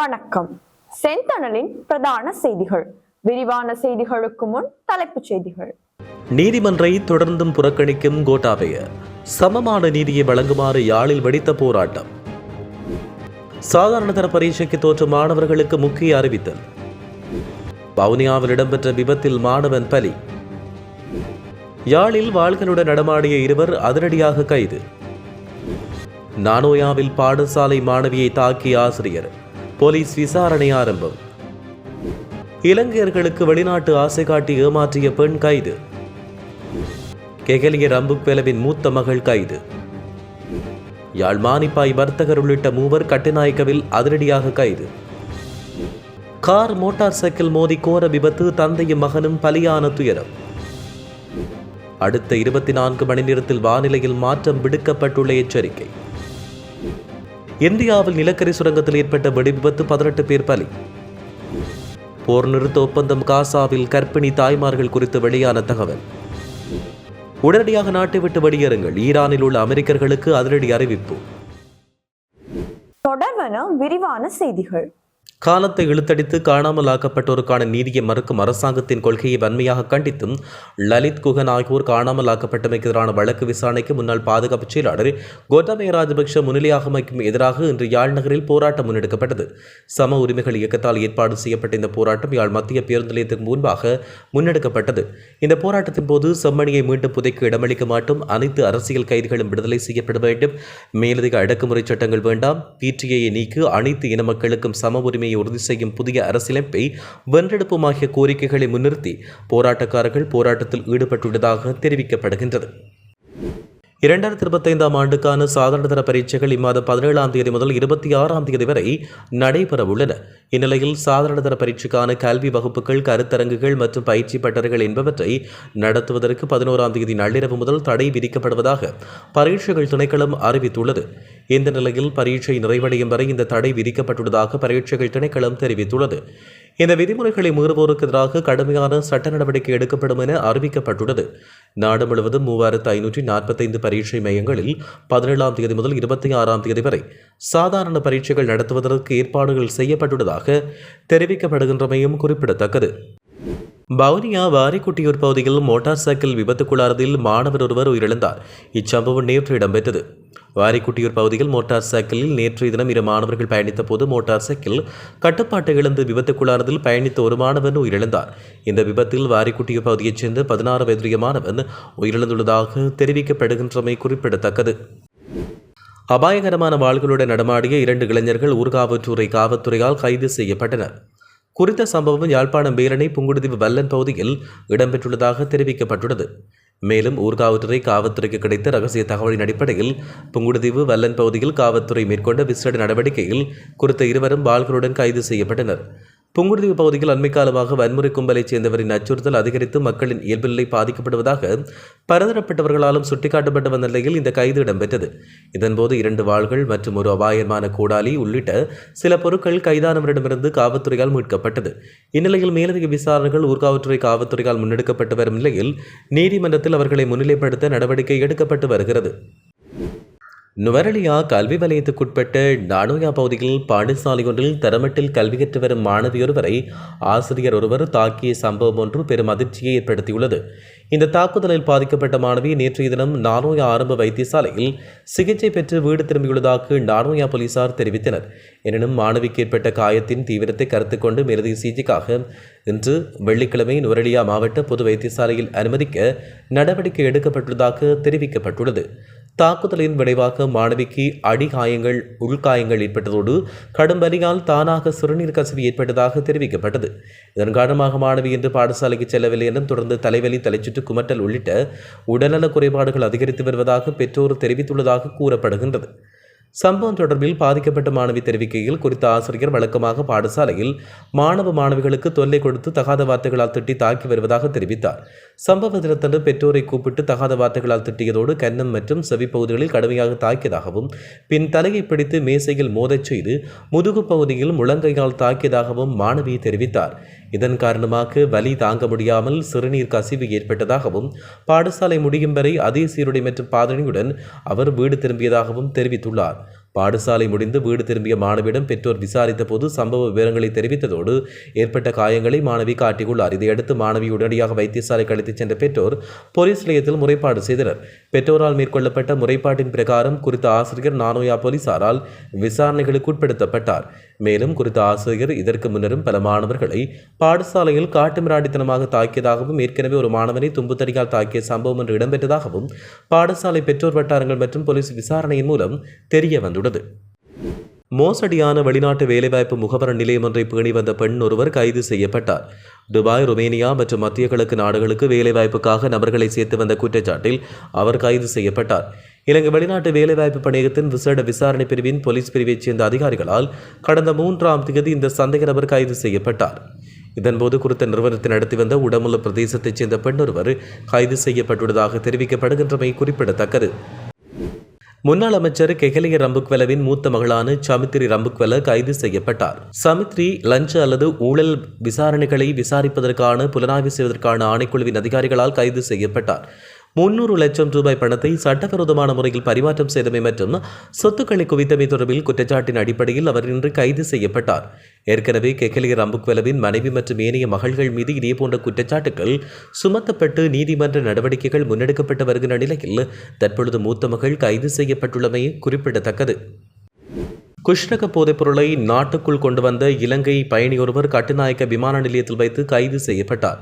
வணக்கம். செந்தணலின் பிரதான செய்திகள். விரிவான செய்திகளுக்கு முன் தலைப்புச் செய்திகள். நீதிமன்றை தொடர்ந்தும் புறக்கணிக்கும் கோட்டாபய. சமமான நீதியை வழங்குமாறு யாழில் வெடித்த போராட்டம். சாதாரணதர பரீட்சைக்கு தோற்ற மாணவர்களுக்கு முக்கிய அறிவித்தல். வவுனியாவில் இடம்பெற்ற விபத்தில் மாணவன் பலி. யாழில் வாள்களுடன் நடமாடிய இருவர் அதிரடியாக கைது. நானோயாவில் பாடசாலை மாணவியை தாக்கிய ஆசிரியர். போலீஸ் விசாரணை ஆரம்பம். இலங்கையர்களுக்கு வெளிநாட்டு ஆசை காட்டி ஏமாற்றிய பெண் கைது. கெகலிய ரம்புக்வெலவின் மூத்த மகள் கைது. யாழ் மானிப்பாய் வர்த்தகர் உள்ளிட்ட மூவர் கட்டுநாயக்கவில் அதிரடியாக கைது. கார் மோட்டார் சைக்கிள் மோதி கோர விபத்து தந்தையும் மகனும் பலியான துயரம். அடுத்த இருபத்தி நான்கு மணி நேரத்தில் வானிலையில் மாற்றம் விடுக்கப்பட்டுள்ள எச்சரிக்கை. இந்தியாவில் நிலக்கரி சுரங்கத்தில் ஏற்பட்ட வெடி விபத்து பதினெட்டு பேர் பலி. போர் நிறுத்த ஒப்பந்தம் காசாவில் கர்ப்பிணி தாய்மார்கள் குறித்து வெளியான தகவல். உடனடியாக நாட்டை விட்டு வெளியேறுங்கள். ஈரானில் உள்ள அமெரிக்கர்களுக்கு அதிரடி அறிவிப்பு. தொடர்வன விரிவான செய்திகள். காலத்தை இழுத்தடித்து காணாமல் ஆக்கப்பட்டோருக்கான நீதியை மறுக்கும் அரசாங்கத்தின் கொள்கையை வன்மையாக கண்டித்தும் லலித் குகன் ஆகியோர் காணாமல் ஆக்கப்பட்டமைக்கு எதிரான வழக்கு விசாரணைக்கு முன்னாள் பாதுகாப்பு செயலாளர் கோட்டாபய ராஜபக்ஷ முன்னிலையாகமைக்கும் எதிராக இன்று யாழ் நகரில் போராட்டம் முன்னெடுக்கப்பட்டது. சம உரிமைகள் இயக்கத்தால் ஏற்பாடு செய்யப்பட்ட இந்த போராட்டம் யாழ் மத்திய பேருந்து நிலையத்துக்கு முன்பாக முன்னெடுக்கப்பட்டது. இந்த போராட்டத்தின் போது செம்மணியை மீண்டும் புதைக்க இடமளிக்க மாட்டோம். அனைத்து அரசியல் கைதிகளும் விடுதலை செய்யப்பட வேண்டும். மேலதிக அடக்குமுறை சட்டங்கள் வேண்டாம். பிடிஐயை நீக்கு அனைத்து இன மக்களுக்கும் சம உரிமையை உறுதி செய்யும் புதிய அரசியலமைப்பை வென்றெடுப்புமாகிய கோரிக்கைகளை முன்னிறுத்தி போராட்டக்காரர்கள் போராட்டத்தில் ஈடுபட்டுள்ளதாக தெரிவிக்கப்படுகின்றது. இரண்டாயிரத்தி இருபத்தைந்தாம் ஆண்டுக்கான சாதாரணதர பரீட்சைகள் இம்மாதம் பதினேழாம் தேதி முதல் இருபத்தி ஆறாம் தேதி வரை நடைபெற உள்ளன இந்நிலையில் சாதாரணதர பரீட்சைக்கான கல்வி வகுப்புகள் கருத்தரங்குகள் மற்றும் பயிற்சி பட்டறைகள் என்பவற்றை நடத்துவதற்கு பதினோராம் தேதி நள்ளிரவு முதல் தடை விதிக்கப்படுவதாக பரீட்சைகள் திணைக்களம் அறிவித்துள்ளது. இந்த நிலையில் பரீட்சை நிறைவடையும் வரை இந்த தடை விதிக்கப்பட்டுள்ளதாக பரீட்சைகள் திணைக்களம் தெரிவித்துள்ளது. இந்த விதிமுறைகளை மீறுவோருக்கு எதிராக கடுமையான சட்ட நடவடிக்கை எடுக்கப்படும் என அறிவிக்கப்பட்டுள்ளது. நாடு முழுவதும் மூவாயிரத்து ஐநூற்றி நாற்பத்தைந்து பரீட்சை மையங்களில் பதினேழாம் தேதி முதல் இருபத்தி ஆறாம் தேதி வரை சாதாரண பரீட்சைகள் நடத்துவதற்கு ஏற்பாடுகள் செய்யப்பட்டுள்ளதாக தெரிவிக்கப்படுகின்றமையும் குறிப்பிடத்தக்கது. வவுனியா வாரிக்குட்டியூர் பகுதியில் மோட்டார் சைக்கிள் விபத்துக்குள்ளாரதில் மாணவர் ஒருவர் உயிரிழந்தார். இச்சம்பவம் நேற்று இடம்பெற்றது. வாரிக்குட்டியூர் பகுதியில் மோட்டார் சைக்கிளில் நேற்றைய தினம் இரு மாணவர்கள் பயணித்த போது மோட்டார் சைக்கிள் கட்டுப்பாட்டை இழந்து விபத்துக்குள்ளானதில் பயணித்த ஒரு மாணவன் உயிரிழந்தார். இந்த விபத்தில் வாரிக்குட்டியூர் பகுதியைச் சேர்ந்த பதினாறு வயதுடைய மாணவன் உயிரிழந்துள்ளதாக தெரிவிக்கப்படுகின்றமை குறிப்பிடத்தக்கது. அபாயகரமான வாள்களுடன் நடமாடிய இரண்டு இளைஞர்கள் ஊர்காவற்றூரை காவல்துறையால் கைது செய்யப்பட்டனர். குறித்த சம்பவம் யாழ்ப்பாணம் வேலனை புங்குடுதீவு வல்லன் பகுதியில் இடம்பெற்றுள்ளதாக தெரிவிக்கப்பட்டுள்ளது. மேலும் ஊர்காவல்துறை காவல்துறைக்கு கிடைத்த ரகசிய தகவலின் அடிப்படையில் புங்குடுதீவு வல்லன் பகுதியில் காவல்துறை மேற்கொண்ட விசேட நடவடிக்கையில் குறித்த இருவரும் வாள்களுடன் கைது செய்யப்பட்டனர். புங்குடுதீவு பகுதியில் அண்மை காலமாக வன்முறை கும்பலைச் சேர்ந்தவரின் அச்சுறுத்தல் அதிகரித்து மக்களின் இயல்புநிலை பாதிக்கப்படுவதாக பரதரப்பட்டவர்களாலும் சுட்டிக்காட்டப்பட்ட வந்த நிலையில் இந்த கைது இடம்பெற்றது. இதன்போது இரண்டு வாள்கள் மற்றும் ஒரு அபாயமான கூடாலி உள்ளிட்ட சில பொருட்கள் கைதானவரிடமிருந்து காவல்துறையால் மீட்கப்பட்டது. இந்நிலையில் மேலதிக விசாரணைகள் ஊர்காவல்துறை காவல்துறையால் முன்னெடுக்கப்பட்டு வரும் நிலையில் நீதிமன்றத்தில் அவர்களை முன்னிலைப்படுத்த நடவடிக்கை எடுக்கப்பட்டு வருகிறது. நுவரலியா கல்வி வலயத்துக்குட்பட்ட நானோயா பகுதியில் பாடசாலை ஒன்றில் தரமட்டில் கல்வி கற்று வரும் மாணவியொருவரை ஆசிரியர் ஒருவர் தாக்கிய சம்பவம் ஒன்று பெரும் அதிர்ச்சியை ஏற்படுத்தியுள்ளது. இந்த தாக்குதலில் பாதிக்கப்பட்ட மாணவி நேற்றைய தினம் நானோயா ஆரம்ப வைத்தியசாலையில் சிகிச்சை பெற்று வீடு திரும்பியுள்ளதாக நானோயா போலீசார் தெரிவித்தனர். எனினும் மாணவிக்கு ஏற்பட்ட காயத்தின் தீவிரத்தை கருத்து கொண்டு மேலதிக சிகிச்சைக்காக இன்று வெள்ளிக்கிழமை நுவரலியா மாவட்ட பொது வைத்தியசாலையில் அனுமதிக்க நடவடிக்கை எடுக்கப்பட்டுள்ளதாக தெரிவிக்கப்பட்டுள்ளது. தாக்குதலின் விளைவாக மாணவிக்கு அடிகாயங்கள் உள்காயங்கள் ஏற்பட்டதோடு கடும் வலியால் தானாக சிறுநீர் கசிவு ஏற்பட்டதாக தெரிவிக்கப்பட்டது. இதன் காரணமாக மாணவி இன்று பாடசாலைக்கு செல்லவில்லை என்றும் தொடர்ந்து தலைவலி தலைச்சுற்று குமட்டல் உள்ளிட்ட உடல்நல குறைபாடுகள் அதிகரித்து வருவதாக பெற்றோர் தெரிவித்துள்ளதாக கூறப்படுகின்றது. சம்பவம் தொடர்பில் பாதிக்கப்பட்ட மாணவி தெரிவிக்கையில் குறித்த ஆசிரியர் வழக்கமாக பாடசாலையில் மாணவ மாணவிகளுக்கு தொல்லை கொடுத்து தகாத வார்த்தைகளால் திட்டி தாக்கி வருவதாக தெரிவித்தார். சம்பவ தினத்தன்று பெற்றோரை கூப்பிட்டு தகாத வார்த்தைகளால் திட்டியதோடு கன்னம் மற்றும் செவிப்பகுதிகளில் கடுமையாக தாக்கியதாகவும் பின் தலையை பிடித்து மேசையில் மோதச் செய்து முதுகு பகுதியில் முழங்கையால் தாக்கியதாகவும் மாணவி தெரிவித்தார். இதன் காரணமாக வலி தாங்க முடியாமல் சிறுநீர் கசிவு ஏற்பட்டதாகவும் பாடசாலை முடியும் வரை அதே சீருடை மற்றும் பாதணியுடன் அவர் வீடு திரும்பியதாகவும் தெரிவித்துள்ளார். பாடசாலை முடிந்து வீடு திரும்பிய மாணவியிடம் பெற்றோர் விசாரித்த போது சம்பவ விவரங்களை தெரிவித்ததோடு ஏற்பட்ட காயங்களை மாணவி காட்டியுள்ளார். இதையடுத்து மாணவி உடனடியாக வைத்தியசாலைக்கு அழைத்துச் சென்ற பெற்றோர் போலீஸ் நிலையத்தில் முறைப்பாடு செய்தனர். பெற்றோரால் மேற்கொள்ளப்பட்ட முறைப்பாட்டின் பிரகாரம் குறித்த ஆசிரியர் நானோயா போலீசாரால் விசாரணைகளுக்கு உட்படுத்தப்பட்டார். மேலும் குறித்த ஆசிரியர் இதற்கு முன்னரும் பல மாணவர்களை பாடசாலையில் காட்டுமிராண்டித்தனமாக தாக்கியதாகவும் ஏற்கனவே ஒரு மாணவனை தும்புத்தடியால் தாக்கிய சம்பவம் ஒன்று இடம்பெற்றதாகவும் பாடசாலை பெற்றோர் வட்டாரங்கள் மற்றும் போலீஸ் விசாரணையின் மூலம் தெரிய வந்துள்ளது. மோசடியான வெளிநாட்டு வேலைவாய்ப்பு முகவர நிலையம் ஒன்றை பேணி வந்த பெண் ஒருவர் கைது செய்யப்பட்டார். துபாய் ருமேனியா மற்றும் மத்திய கிழக்கு நாடுகளுக்கு வேலைவாய்ப்புக்காக நபர்களை சேர்த்து வந்த குற்றச்சாட்டில் அவர் கைது செய்யப்பட்டார். இலங்கை வெளிநாட்டு வேலைவாய்ப்பு பணியகத்தின் விசேட விசாரணை பிரிவின் போலீஸ் பிரிவைச் சேர்ந்த அதிகாரிகளால் கடந்த மூன்றாம் தேதி இந்த சந்தேக நபர் கைது செய்யப்பட்டார். இதன்போது குறித்த நிறுவனத்தை நடத்தி வந்த உடமுள்ள பிரதேசத்தைச் சேர்ந்த பெண் ஒருவர் கைது செய்யப்பட்டுள்ளதாக தெரிவிக்கப்படுகின்றமை குறிப்பிடத்தக்கது. முன்னாள் அமைச்சர் கெகலிய ரம்புக்வெலவின் மூத்த மகளான சமித்ரி ரம்புக்வெல கைது செய்யப்பட்டார். சமித்ரி லஞ்ச அல்லது ஊழல் விசாரணைகளை விசாரிப்பதற்கான புலனாய்வு செய்வதற்கான ஆணைக்குழுவின் அதிகாரிகளால் கைது செய்யப்பட்டார். முன்னூறு லட்சம் ரூபாய் பணத்தை சட்டவிரோதமான முறையில் பரிமாற்றம் செய்தமை மற்றும் சொத்துக்களை குவித்தமை தொடர்பில் குற்றச்சாட்டின் அடிப்படையில் அவர் இன்று கைது செய்யப்பட்டார். ஏற்கனவே கெகலிய ரம்புக்வெலவின் மனைவி மற்றும் ஏனைய மகள்கள் மீது இதேபோன்ற குற்றச்சாட்டுகள் சுமத்தப்பட்டு நீதிமன்ற நடவடிக்கைகள் முன்னெடுக்கப்பட்டு வருகின்ற நிலையில் தற்பொழுது மூத்த மகள் கைது செய்யப்பட்டுள்ளமை குறிப்பிடத்தக்கது. குஷ்ரக போதைப் பொருளை நாட்டுக்குள் கொண்டு வந்த இலங்கை பயணி ஒருவர் கட்டுநாயக்க விமான நிலையத்தில் வைத்து கைது செய்யப்பட்டார்.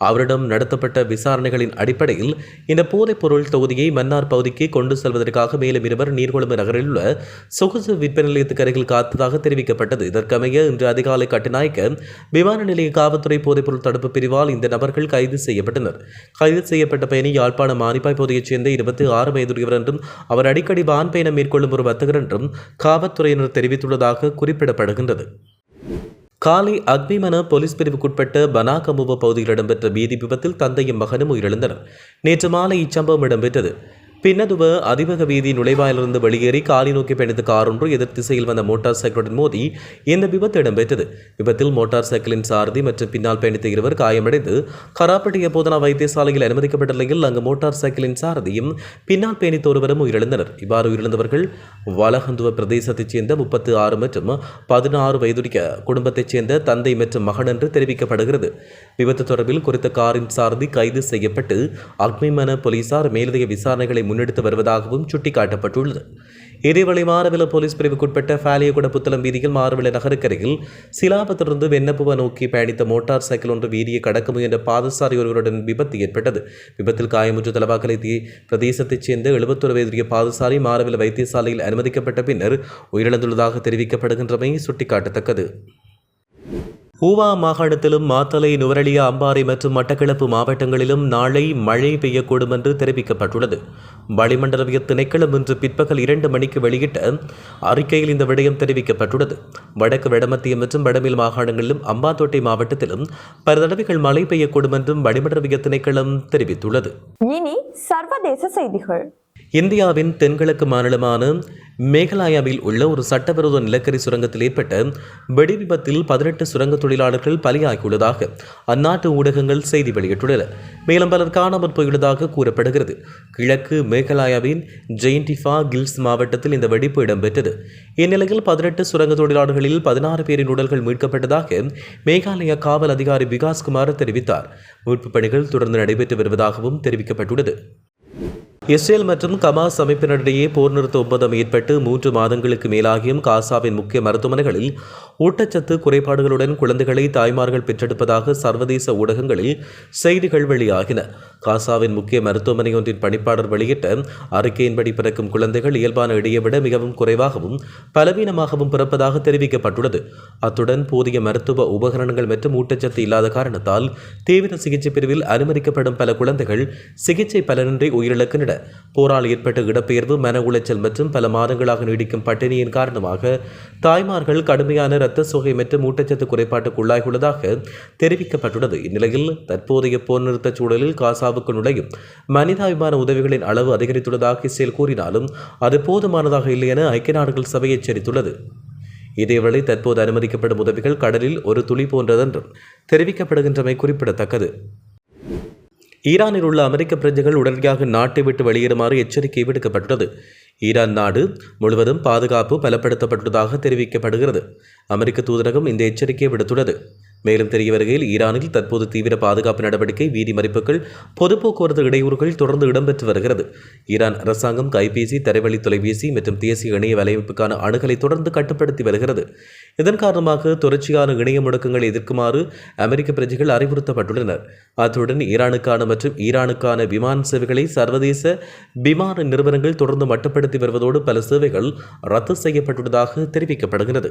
அவரிடம் நடத்தப்பட்ட விசாரணைகளின் அடிப்படையில் இந்த போதைப்பொருள் தொகுதியை மன்னார் பகுதிக்கு கொண்டு செல்வதற்காக மேலும் இருவர் நீர்கொழும்பு நகரில் உள்ள சொகுசு விற்பனை நிலையத்துக்கு அருகில் காத்ததாக தெரிவிக்கப்பட்டது. இதற்கமைய இன்று அதிகாலை கட்டுநாயக்க விமான நிலைய காவல்துறை போதைப்பொருள் தடுப்பு பிரிவால் இந்த நபர்கள் கைது செய்யப்பட்டனர். கைது செய்யப்பட்ட பயணி யாழ்ப்பாணம் மானிப்பாய் பகுதியைச் சேர்ந்த இருபத்தி ஆறு வயதுடையவர் என்றும் அவர் அடிக்கடி வான் பயணம் மேற்கொள்ளும் ஒரு வர்த்தகர் என்றும் காவல்துறையினர் தெரிவித்துள்ளதாக குறிப்பிடப்படுகின்றது. காலை அக்னிமன போலீஸ் பிரிவுக்குட்பட்ட பனாகமுவ பகுதியில் இடம்பெற்ற வீதி விபத்தில் தந்தையும் மகனும் உயிரிழந்தனர். நேற்று மாலை இச்சம்பவம் இடம்பெற்றது. பின்னதுவ அதிபக வீதி நுழைவாயிலிருந்து வெளியேறி காலி நோக்கி பயணித்த கார் ஒன்று எதிர் திசையில் வந்த மோட்டார் சைக்கிளுடன் மோதி இந்த விபத்து இடம்பெற்றது. விபத்தில் மோட்டார் சைக்கிளின் சாரதி மற்றும் பின்னால் பயணித்த இருவர் காயமடைந்து கராப்பட்டிய போதனா வைத்தியசாலையில் அனுமதிக்கப்பட்ட நிலையில் அங்கு மோட்டார் சைக்கிளின் சாரதியும் பின்னால் பயணித்த ஒருவரும் உயிரிழந்தனர். இவ்வாறு உயிரிழந்தவர்கள் வலகந்துவ பிரதேசத்தைச் சேர்ந்த முப்பத்து ஆறு மற்றும் பதினாறு வயதுடைய குடும்பத்தைச் சேர்ந்த தந்தை மற்றும் மகன் என்று தெரிவிக்கப்படுகிறது. விபத்து தொடர்பில் குறித்த காரின் சாரதி கைது செய்யப்பட்டு அக்மிமன போலீசார் மேலதிக விசாரணைகளை முன்னெடுத்து வருவதாகவும் சுட்டிக்காட்டப்பட்டுள்ளது. இதேவேளை மாரவில போலீஸ் பிரிவுக்குட்பட்ட ஃபாலியகுட புத்தளம் வீதியில் மாரவில நகருக்கரையில் சிலாபத்திலிருந்து வெண்ணப்புவ நோக்கி பயணித்த மோட்டார் சைக்கிள் ஒன்று வீதியை கடக்க முயன்ற பாதசாரி ஒருவருடன் விபத்து ஏற்பட்டது. விபத்தில் காயமுற்ற தலவாக்கலை தீ பிரதேசத்தைச் சேர்ந்த எழுபத்தொரு வயதுடைய பாதசாரி மாரவில வைத்தியசாலையில் அனுமதிக்கப்பட்ட பின்னர் உயிரிழந்துள்ளதாக தெரிவிக்கப்படுகின்றமை சுட்டிக்காட்டத்தக்கது. ஊவா மாகாணத்திலும் மாத்தலை நுவரலியா அம்பாறை மற்றும் மட்டக்களப்பு மாவட்டங்களிலும் நாளை மழை பெய்யக்கூடும் என்று தெரிவிக்கப்பட்டுள்ளது. வளிமண்டலவிய திணைக்களம் இன்று பிற்பகல் இரண்டு மணிக்கு வெளியிட்ட அறிக்கையில் இந்த விடயம் தெரிவிக்கப்பட்டுள்ளது. வடக்கு வடமத்திய மற்றும் வடமேல் மாகாணங்களிலும் அம்பாத்தோட்டை மாவட்டத்திலும் பல தடவைகள் மழை பெய்யக்கூடும் என்றும் வளிமண்டலவிய திணைக்களம் தெரிவித்துள்ளது. இனி சர்வதேச செய்திகள். இந்தியாவின் தென்கிழக்கு மாநிலமான மேகாலயாவில் உள்ள ஒரு சட்டவிரோத நிலக்கரி சுரங்கத்தில் ஏற்பட்ட வெடி விபத்தில் பதினெட்டு சுரங்க தொழிலாளர்கள் பலியாகியுள்ளதாக அந்நாட்டு ஊடகங்கள் செய்தி வெளியிட்டுள்ளன. மேலும் பலர் காணாமற் போயுள்ளதாக கூறப்படுகிறது. கிழக்கு மேகாலயாவின் ஜெயின்டிஃபா கில்ஸ் மாவட்டத்தில் இந்த வெடிப்பு இடம்பெற்றது. இந்நிலையில் பதினெட்டு சுரங்க தொழிலாளர்களில் பதினாறு பேரின் உடல்கள் மீட்கப்பட்டதாக மேகாலயா காவல் அதிகாரி விகாஸ்குமார் தெரிவித்தார். மீட்பு பணிகள் தொடர்ந்து நடைபெற்று வருவதாகவும் தெரிவிக்கப்பட்டுள்ளது. இஸ்ரேல் மற்றும் கமாஸ் அமைப்பினரிடையே போர் நிறுத்த ஒப்பந்தம் ஏற்பட்டு மூன்று மாதங்களுக்கு மேலாகியும் காசாவின் முக்கிய மருத்துவமனைகளில் ஊட்டச்சத்து குறைபாடுகளுடன் குழந்தைகளை தாய்மார்கள் பெற்றெடுப்பதாக சர்வதேச ஊடகங்களில் செய்திகள் வெளியாகின. காசாவின் முக்கிய மருத்துவமனை ஒன்றின் பணிப்பாளர் வெளியிட்ட அறிக்கையின்படி பிறக்கும் குழந்தைகள் இயல்பான இடையை விட மிகவும் குறைவாகவும் பலவீனமாகவும் பிறப்பதாக தெரிவிக்கப்பட்டுள்ளது. அத்துடன் போதிய மருத்துவ உபகரணங்கள் மற்றும் ஊட்டச்சத்து இல்லாத காரணத்தால் தீவிர சிகிச்சை பிரிவில் அனுமதிக்கப்படும் பல குழந்தைகள் சிகிச்சை பலனின்றி உயிரிழக்கின்றன போரால் ஏற்பட்ட இடப்பெயர்வு மன உளைச்சல் மற்றும் பல மாதங்களாக நீடிக்கும் பட்டினியின் காரணமாக தாய்மார்கள் கடுமையான இரத்த சுகை மற்றும் ஊட்டச்சத்து குறைபாட்டுக்கு உள்ளாகியுள்ளதாக தெரிவிக்கப்பட்டுள்ளது. இந்நிலையில் தற்போதைய போர் நிறுத்த சூழலில் காசாவுக்கு நுழையும் மனிதாபிமான உதவிகளின் அளவு அதிகரித்துள்ளதாக இஸ்ரேல் கூறினாலும் அது போதுமானதாக இல்லை என ஐக்கிய நாடுகள் சபை எச்சரித்துள்ளது. இதேவேளை தற்போது அனுமதிக்கப்படும் உதவிகள் கடலில் ஒரு துளி போன்றதென்றும் தெரிவிக்கப்படுகின்றமை குறிப்பிடத்தக்கது. ஈரானில் உள்ள அமெரிக்க பிரஜைகள் உடனடியாக நாட்டை விட்டு வெளியேறுமாறு எச்சரிக்கை விடுக்கப்பட்டுள்ளது. ஈரான் நாடு முழுவதும் பாதுகாப்பு பலப்படுத்தப்பட்டுள்ளதாக தெரிவிக்கப்படுகிறது. அமெரிக்க தூதரகம் இந்த எச்சரிக்கையை விடுத்துள்ளது. மேலும் தெரிய வருகையில் ஈரானில் தற்போது தீவிர பாதுகாப்பு நடவடிக்கை வீதி மறிப்புகள் பொது போக்குவரத்து இடையூறுகள் தொடர்ந்து இடம்பெற்று வருகிறது. ஈரான் அரசாங்கம் கைபேசி தரைவழி தொலைபேசி மற்றும் தேசிய இணைய வலையமைப்புக்கான அணுகலை தொடர்ந்து கட்டுப்படுத்தி வருகிறது. இதன் காரணமாக தொடர்ச்சியான இணைய முடக்கங்களை எதிர்க்குமாறு அமெரிக்க பிரஜைகள் அறிவுறுத்தப்பட்டுள்ளனர். அத்துடன் ஈரானுக்கான மற்றும் ஈரானுக்கான விமான சேவைகளை சர்வதேச விமான நிறுவனங்கள் தொடர்ந்து மட்டுப்படுத்தி வருவதோடு பல சேவைகள் ரத்து செய்யப்பட்டுள்ளதாக தெரிவிக்கப்படுகிறது.